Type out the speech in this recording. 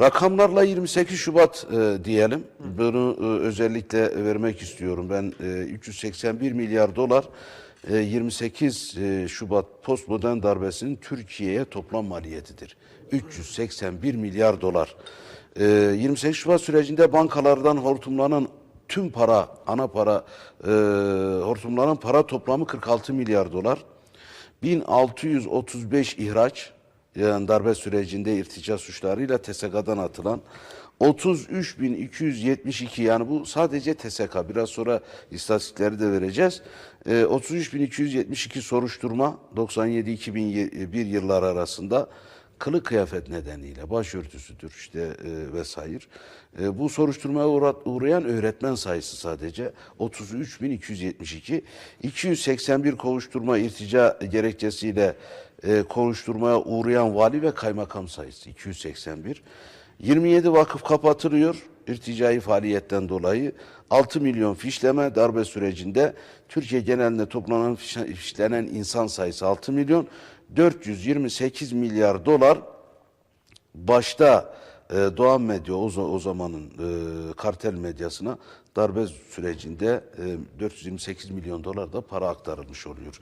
Rakamlarla 28 Şubat e, diyelim. Bunu e, özellikle vermek istiyorum. Ben e, 381 milyar dolar e, 28 e, Şubat postmodern darbesinin Türkiye'ye toplam maliyetidir. 381 milyar dolar. E, 28 Şubat sürecinde bankalardan hortumlanan tüm para, ana para, e, hortumlanan para toplamı 46 milyar dolar. 1635 ihraç, darbe sürecinde irtica suçlarıyla TSK'dan atılan 33.272 yani bu sadece TSK biraz sonra istatistikleri de vereceğiz. Ee, 33.272 soruşturma 97-2001 yıllar arasında kılık kıyafet nedeniyle başörtüsüdür işte e, vesaire. E, bu soruşturmaya uğra- uğrayan öğretmen sayısı sadece 33.272. 281 kovuşturma irtica gerekçesiyle e, kovuşturmaya uğrayan vali ve kaymakam sayısı 281. 27 vakıf kapatılıyor irticai faaliyetten dolayı 6 milyon fişleme darbe sürecinde Türkiye genelinde toplanan fiş- fişlenen insan sayısı 6 milyon 428 milyar dolar başta e, Doğan Medya o, o zamanın e, kartel medyasına darbe sürecinde e, 428 milyon dolar da para aktarılmış oluyor.